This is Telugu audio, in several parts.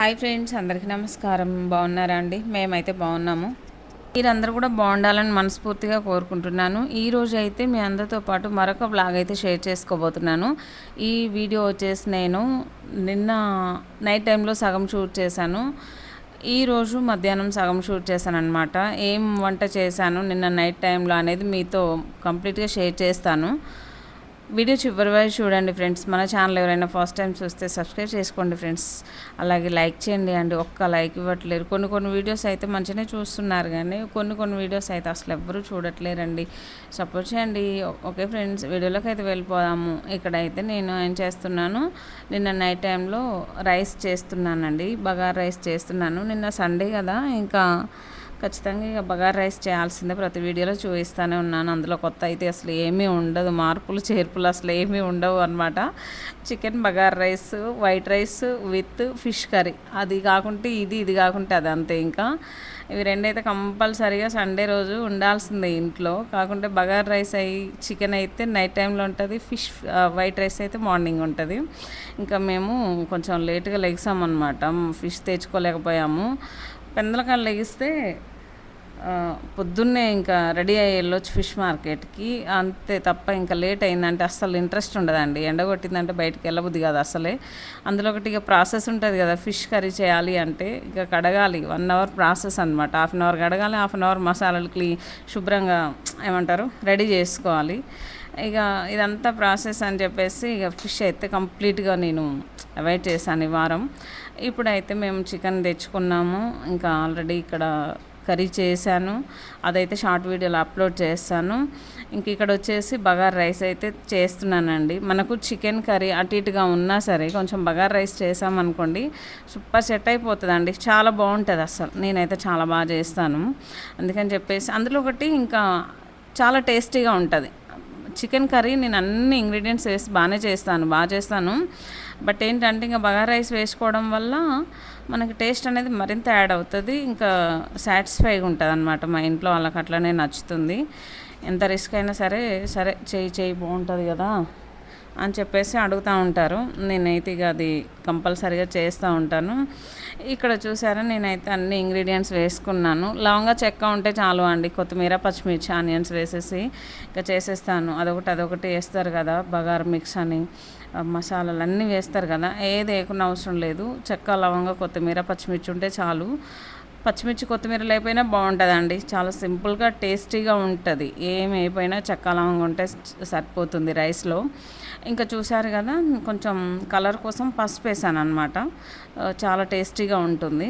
హాయ్ ఫ్రెండ్స్ అందరికీ నమస్కారం. బాగున్నారా అండి? మేమైతే బాగున్నాము. మీరందరూ కూడా బాగుండాలని మనస్ఫూర్తిగా కోరుకుంటున్నాను. ఈ అయితే మీ అందరితో పాటు మరొక బ్లాగ్ అయితే షేర్ చేసుకోబోతున్నాను. ఈ వీడియో వచ్చేసి నేను నిన్న నైట్ టైంలో సగం షూట్ చేశాను. ఈరోజు మధ్యాహ్నం సగం షూట్ చేశాను అనమాట ఏం వంట చేశాను నిన్న నైట్ టైంలో అనేది మీతో కంప్లీట్గా షేర్ చేస్తాను. వీడియో చివరి వరకు చూడండి ఫ్రెండ్స్. మన ఛానల్ ఎవరైనా ఫస్ట్ టైం చూస్తే సబ్స్క్రైబ్ చేసుకోండి ఫ్రెండ్స్. అలాగే లైక్ చేయండి అండి. ఒక్క లైక్ ఇవ్వట్లేరు. కొన్ని కొన్ని వీడియోస్ అయితే మంచిగానే చూస్తున్నారు కానీ కొన్ని కొన్ని వీడియోస్ అయితే అసలు ఎవ్వరూ చూడట్లేరండి. సపోర్ట్ చేయండి. ఓకే ఫ్రెండ్స్ వీడియోలోకి అయితే వెళ్ళిపోదాము. ఇక్కడైతే నేను ఏం చేస్తున్నాను నిన్న నైట్ టైంలో రైస్ చేస్తున్నానండి. బగార్ రైస్ చేస్తున్నాను. నిన్న సండే కదా ఇంకా ఖచ్చితంగా ఇక బగార్ రైస్ చేయాల్సిందే. ప్రతి వీడియోలో చూపిస్తూనే ఉన్నాను. అందులో కొత్త అయితే అసలు ఏమీ ఉండదు. మార్పులు చేర్పులు అసలు ఏమీ ఉండవు అనమాట chicken bagara rice white rice with fish curry. అది కాకుంటే ఇది ఇది కాకుంటే అది అంతే ఇంకా. ఇవి రెండైతే కంపల్సరీగా సండే రోజు ఉండాల్సిందే ఇంట్లో. కాకుంటే బగార్ రైస్ అయి చికెన్ అయితే నైట్ టైంలో ఉంటుంది. ఫిష్ వైట్ రైస్ అయితే మార్నింగ్ ఉంటుంది. ఇంకా మేము కొంచెం లేట్గా లెగిసామన్నమాట. ఫిష్ తెచ్చుకోలేకపోయాము. పెందలకాయలు లెగిస్తే పొద్దున్నే ఇంకా రెడీ అయ్యి వెళ్ళొచ్చు ఫిష్ మార్కెట్కి అంతే తప్ప ఇంకా లేట్ అయిందంటే అస్సలు ఇంట్రెస్ట్ ఉండదండి. ఎండ కొట్టిందంటే బయటికి వెళ్ళబుద్ది కాదు అసలే అందులో ఒకటి ఇక ప్రాసెస్ ఉంటుంది కదా ఫిష్ కర్రీ చేయాలి అంటే ఇక కడగాలి. వన్ అవర్ ప్రాసెస్ అనమాట హాఫ్ అన్ అవర్ కడగాలి హాఫ్ అన్ అవర్ మసాలాలు క్లీ శుభ్రంగా ఏమంటారు రెడీ చేసుకోవాలి. ఇక ఇదంతా ప్రాసెస్ అని చెప్పేసి ఇక ఫిష్ అయితే కంప్లీట్గా నేను అవాయిడ్ చేశాను ఈ వారం. ఇప్పుడైతే మేము చికెన్ తెచ్చుకున్నాము. ఇంకా ఆల్రెడీ ఇక్కడ కర్రీ చేశాను. అదైతే షార్ట్ వీడియోలో అప్లోడ్ చేస్తాను. ఇంక ఇక్కడ వచ్చేసి బగార్ రైస్ అయితే చేస్తున్నానండి. మనకు చికెన్ కర్రీ అటు ఇటుగా ఉన్నా సరే కొంచెం బగార్ రైస్ చేసామనుకోండి సూపర్ సెట్ అయిపోతుందండి. చాలా బాగుంటుంది అసలు నేనైతే చాలా బాగా చేస్తాను. అందుకని చెప్పేసి అందులో ఒకటి ఇంకా చాలా టేస్టీగా ఉంటుంది. చికెన్ కర్రీ నేను అన్ని ఇంగ్రీడియంట్స్ వేసి బాగానే చేస్తాను బాగా చేస్తాను. బట్ ఏంటంటే ఇంకా బగార్ రైస్ వేసుకోవడం వల్ల మనకి టేస్ట్ అనేది మరింత యాడ్ అవుతుంది ఇంకా సాటిస్ఫైగా ఉంటుంది అనమాట మా ఇంట్లో వాళ్ళకి అట్లనే నచ్చుతుంది. ఎంత రిస్క్ అయినా సరే సరే చేయి చేయి బాగుంటుంది కదా. అని చెప్పేసి అడుగుతూ ఉంటారు. నేనైతే ఇక అది కంపల్సరీగా చేస్తూ ఉంటాను. ఇక్కడ చూసారా నేనైతే అన్ని ఇంగ్రీడియంట్స్ వేసుకున్నాను. లవంగా చెక్క ఉంటే చాలు అండి. కొత్తిమీర పచ్చిమిర్చి ఆనియన్స్ వేసేసి ఇంకా చేసేస్తాను. అదొకటి అదొకటి వేస్తారు కదా బగారు మిక్స్ అని మసాలాలు అన్నీ వేస్తారు కదా. ఏది వేయకుండా అవసరం లేదు. చెక్క లవంగా కొత్తిమీర పచ్చిమిర్చి ఉంటే చాలు. పచ్చిమిర్చి కొత్తిమీర లేకపోయినా బాగుంటుందండి. చాలా సింపుల్గా టేస్టీగా ఉంటుంది. ఏమి అయిపోయినా చెక్క లవంగా ఉంటే సరిపోతుంది రైస్లో. ఇంకా చూశారు కదా కొంచెం కలర్ కోసం పసుపు వేసాను అనమాట చాలా టేస్టీగా ఉంటుంది.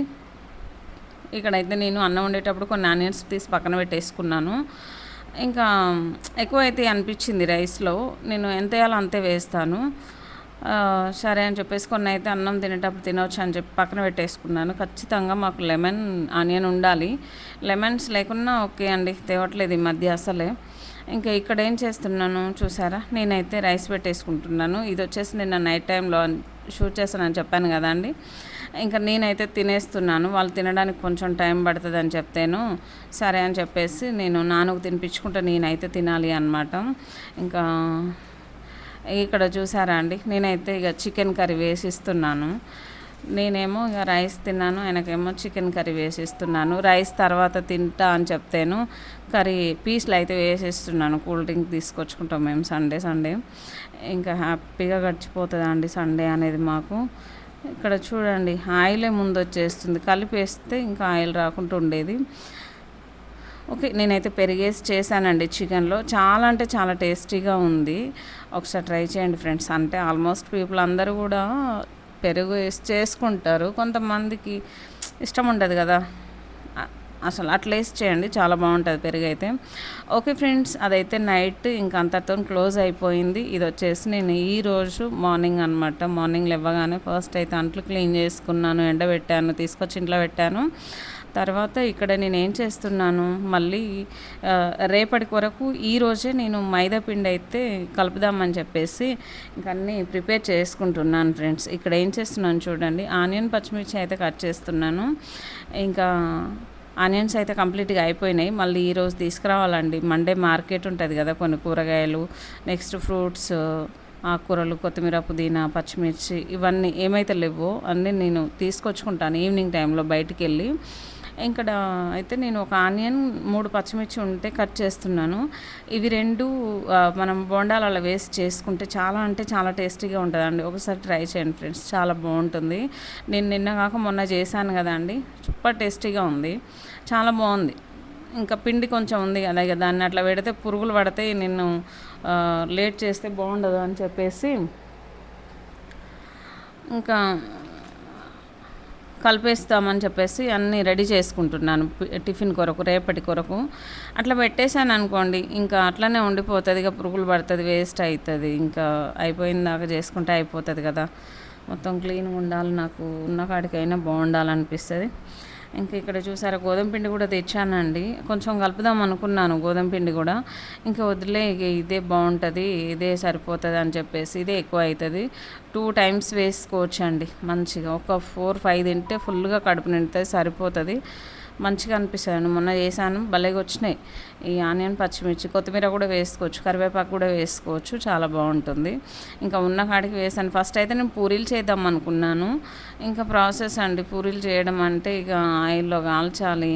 ఇక్కడైతే నేను అన్నం వండేటప్పుడు కొన్ని ఆనియన్స్ తీసి పక్కన పెట్టేసుకున్నాను. ఇంకా ఎక్కువ అయితే అనిపించింది రైస్లో. నేను ఎంత వేయాలో అంతే వేస్తాను. సరే అని చెప్పేసి కొన్ని అయితే అన్నం తినేటప్పుడు తినవచ్చు అని చెప్పి పక్కన పెట్టేసుకున్నాను. ఖచ్చితంగా మాకు లెమన్ ఆనియన్ ఉండాలి. లెమన్స్ లేకున్నా ఓకే అండి తేవట్లేదు ఈ మధ్య అసలే. ఇంకా ఇక్కడ ఏం చేస్తున్నాను చూసారా? నేనైతే రైస్ పెట్టేసుకుంటున్నాను. ఇది వచ్చేసి నిన్న నైట్ టైంలో షూట్ చేస్తానని చెప్పాను కదా అండి. ఇంకా నేనైతే తినేస్తున్నాను. వాళ్ళు తినడానికి కొంచెం టైం పడుతుంది అని చెప్తేను సరే అని చెప్పేసి నేను నాన్నకు తినిపించుకుంటే నేనైతే తినాలి అనమాట ఇంకా ఇక్కడ చూసారా అండి? నేనైతే ఇక చికెన్ కర్రీ వేసిస్తున్నాను. నేనేమో ఇక రైస్ తిన్నాను ఆయనకేమో చికెన్ కర్రీ వేసిస్తున్నాను. రైస్ తర్వాత తింటా అని చెప్తేను కర్రీ పీస్లు అయితే వేసేస్తున్నాను. కూల్ డ్రింక్ తీసుకొచ్చుకుంటాం మేము సండే సండే. ఇంకా హ్యాపీగా గడిచిపోతుంది అండి సండే అనేది మాకు? ఇక్కడ చూడండి ఆయిలే ముందు వచ్చేస్తుంది. కలిపేస్తే ఇంకా ఆయిల్ రాకుండా ఉండేది. ఓకే నేనైతే పెరిగేసి చేశానండి చికెన్లో. చాలా అంటే చాలా టేస్టీగా ఉంది. ఒకసారి ట్రై చేయండి ఫ్రెండ్స్. అంటే ఆల్మోస్ట్ పీపుల్ అందరూ కూడా పెరుగు వేసి చేసుకుంటారు. కొంతమందికి ఇష్టం ఉండదు కదా. అసలు అట్లా వేసి చేయండి. చాలా బాగుంటుంది పెరుగు అయితే ఓకే ఫ్రెండ్స్ అదైతే నైట్ ఇంక అంతటితో క్లోజ్ అయిపోయింది. ఇది వచ్చేసి నేను ఈ రోజు మార్నింగ్ అనమాట మార్నింగ్ లేవగానే ఫస్ట్ అయితే అంట్లు క్లీన్ చేసుకున్నాను ఎండబెట్టాను తీసుకొచ్చి ఇంట్లో పెట్టాను. తర్వాత ఇక్కడ నేను ఏం చేస్తున్నాను మళ్ళీ రేపటి వరకు ఈరోజే నేను మైదా పిండి అయితే కలుపుదామని చెప్పేసి ఇంకన్నీ ప్రిపేర్ చేసుకుంటున్నాను ఫ్రెండ్స్. ఇక్కడ ఏం చేస్తున్నాను చూడండి ఆనియన్ పచ్చిమిర్చి అయితే కట్ చేస్తున్నాను. ఇంకా ఆనియన్స్ అయితే కంప్లీట్గా అయిపోయినాయి. మళ్ళీ ఈరోజు తీసుకురావాలండి. మండే మార్కెట్ ఉంటుంది కదా కొన్ని కూరగాయలు నెక్స్ట్ ఫ్రూట్స్ ఆకుకూరలు కొత్తిమీర పుదీనా పచ్చిమిర్చి ఇవన్నీ ఏమైతే లేవో అన్నీ నేను తీసుకొచ్చుకుంటాను ఈవినింగ్ టైంలో బయటికి వెళ్ళి. ఇక్కడ అయితే నేను ఒక ఆనియన్ మూడు పచ్చిమిర్చి ఉంటే కట్ చేస్తున్నాను. ఇవి రెండు మనం మనం అలా వేసి చేసుకుంటే చాలా అంటే చాలా టేస్టీగా ఉంటుందండి. ఒకసారి ట్రై చేయండి ఫ్రెండ్స్ చాలా బాగుంటుంది. నేను నిన్న కాక మొన్న చేశాను కదండి సూపర్ టేస్టీగా ఉంది చాలా బాగుంది. ఇంకా పిండి కొంచెం ఉంది కదా ఇక దాన్ని అట్లా పెడితే పురుగులు పడితే నిన్ను లేట్ చేస్తే బాగుండదు అని చెప్పేసి ఇంకా కలిపేస్తామని చెప్పేసి అన్నీ రెడీ చేసుకుంటున్నాను టిఫిన్ కొరకు రేపటి కొరకు. అట్లా పెట్టేశాను అనుకోండి ఇంకా అట్లనే ఉండిపోతుంది ఇక పురుగులు పడుతుంది వేస్ట్ అవుతుంది ఇంకా అయిపోయిన దాకా చేసుకుంటే అయిపోతుంది కదా. మొత్తం క్లీన్గా ఉండాలి నాకు ఉన్న కాడికైనా బాగుండాలనిపిస్తుంది. ఇంకా ఇక్కడ చూసారా గోధుమ పిండి కూడా తెచ్చానండి. కొంచెం కలుపుదాం అనుకున్నాను గోధుమ పిండి కూడా. ఇంకా వదిలే ఇక ఇదే బాగుంటుంది ఇదే సరిపోతుంది అని చెప్పేసి ఇదే ఎక్కువ అవుతుంది టూ టైమ్స్ వేసుకోవచ్చు అండి మంచిగా. ఒక ఫోర్ ఫైవ్ తింటే ఫుల్గా కడుపు నిండుతుంది సరిపోతుంది. మంచిగా అనిపిస్తుంది మొన్న వేసాను భలేగా వచ్చినాయి. ఈ ఆనియన్ పచ్చిమిర్చి కొత్తిమీర కూడా వేసుకోవచ్చు కరివేపాకు కూడా వేసుకోవచ్చు చాలా బాగుంటుంది. ఇంకా ఉన్న కాడికి వేసాను. ఫస్ట్ అయితే నేను పూరీలు చేద్దాం అనుకున్నాను. ఇంకా ప్రాసెస్ అండి పూరీలు చేయడం అంటే ఇక ఆయిల్లో కాల్చాలి.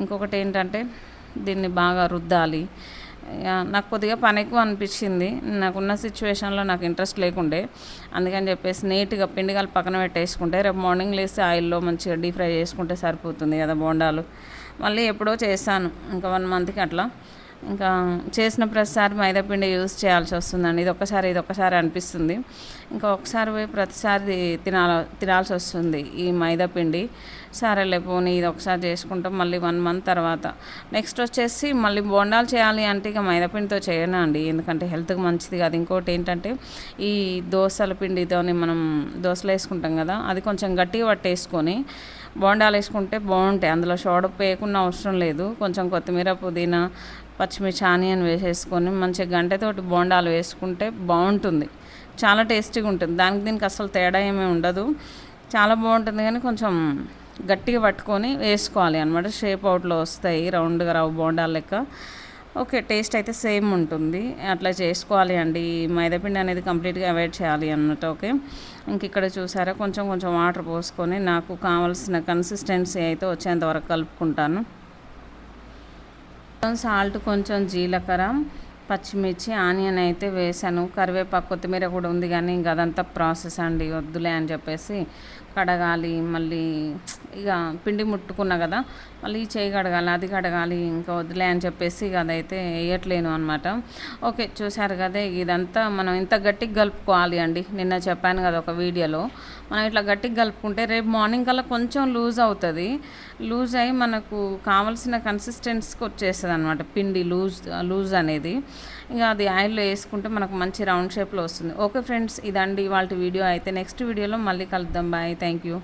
ఇంకొకటి ఏంటంటే దీన్ని బాగా రుద్దాలి. నాకు కొద్దిగా పని ఎక్కువ అనిపించింది. నాకున్న సిచ్యువేషన్లో నాకు ఇంట్రెస్ట్ లేకుండే. అందుకని చెప్పేసి నీట్గా పిండిగాలు పక్కన పెట్టేసుకుంటే రేపు మార్నింగ్ లేసి ఆయిల్లో మంచిగా డీప్ ఫ్రై చేసుకుంటే సరిపోతుంది కదా బోండాలు. మళ్ళీ ఎప్పుడో చేశాను. ఇంకా వన్ మంత్కి అట్లా. ఇంకా చేసిన ప్రతిసారి మైదాపిండి యూజ్ చేయాల్సి వస్తుందండి. ఇది ఒక్కసారి ఇది ఒక్కసారి అనిపిస్తుంది. ఇంకా ఒకసారి పోయి ప్రతిసారి తినాల తినాల్సి వస్తుంది ఈ మైదాపిండి సరేలే పోనీ ఇది ఒకసారి చేసుకుంటాం మళ్ళీ వన్ మంత్ తర్వాత. నెక్స్ట్ వచ్చేసి మళ్ళీ బోండాలు చేయాలి అంటే ఇక మైదాపిండితో చేయనండి చేయను అండి. ఎందుకంటే హెల్త్కి మంచిది కాదు. ఇంకోటి ఏంటంటే ఈ దోసల పిండితోని మనం దోశలు వేసుకుంటాం కదా అది కొంచెం గట్టిగా పట్టేసుకొని బోండాలు వేసుకుంటే బాగుంటాయి. అందులో షోడప్ వేయకుండా అవసరం లేదు. కొంచెం కొత్తిమీర పుదీనా పచ్చిమిర్చి ఆనియన్ వేసేసుకొని మంచిగా గంటతోటి బోండాలు వేసుకుంటే బాగుంటుంది. చాలా టేస్టీగా ఉంటుంది. దానికి దీనికి అసలు తేడా ఏమీ ఉండదు. చాలా బాగుంటుంది కానీ కొంచెం గట్టిగా పట్టుకొని వేసుకోవాలి అనమాట షేప్ అవుట్లో వస్తాయి రౌండ్గా రావు బోండాలు లెక్క. ఓకే టేస్ట్ అయితే సేమ్ ఉంటుంది. అట్లా చేసుకోవాలి అండి. మైదాపిండి అనేది కంప్లీట్గా అవాయిడ్ చేయాలి అన్నట్టు ఓకే? ఇంక ఇక్కడ చూసారా కొంచెం కొంచెం వాటర్ పోసుకొని నాకు కావాల్సిన కన్సిస్టెన్సీ అయితే వచ్చేంత వరకు కలుపుకుంటాను. సాల్ట్ కొంచెం జీలకర్ర పచ్చిమిర్చి ఆనియన్ అయితే వేసాను కరివేపాకు కొత్తిమీర కూడా ఉంది కానీ ఇంకా అదంతా ప్రాసెస్ అండి. వద్దులే అని చెప్పేసి కడగాలి మళ్ళీ ఇక పిండి ముట్టుకున్నా కదా మళ్ళీ చేయి కడగాలి అది కడగాలి ఇంకా వద్దులే అని చెప్పేసి ఇక అదైతే వేయట్లేను అనమాట ఓకే చూసారు కదా ఇదంతా మనం ఇంత గట్టిగా కలుపుకోవాలి అండి. నిన్న చెప్పాను కదా ఒక వీడియోలో మనం ఇట్లా గట్టిగా కలుపుకుంటే రేపు మార్నింగ్ కల్లా కొంచెం లూజ్ అవుతుంది. లూజ్ అయ్యి మనకు కావాల్సిన కన్సిస్టెన్స్కి వచ్చేస్తుంది అనమాట పిండి లూజ్ లూజ్ అనేది. ఇంకా అది ఆయిల్లో వేసుకుంటే మనకు మంచి రౌండ్ షేప్లో వస్తుంది. ఓకే ఫ్రెండ్స్ ఇదండి వాళ్ళ వీడియో. అయితే నెక్స్ట్ వీడియోలో మళ్ళీ కలుద్దాం. బాయ్. thank you.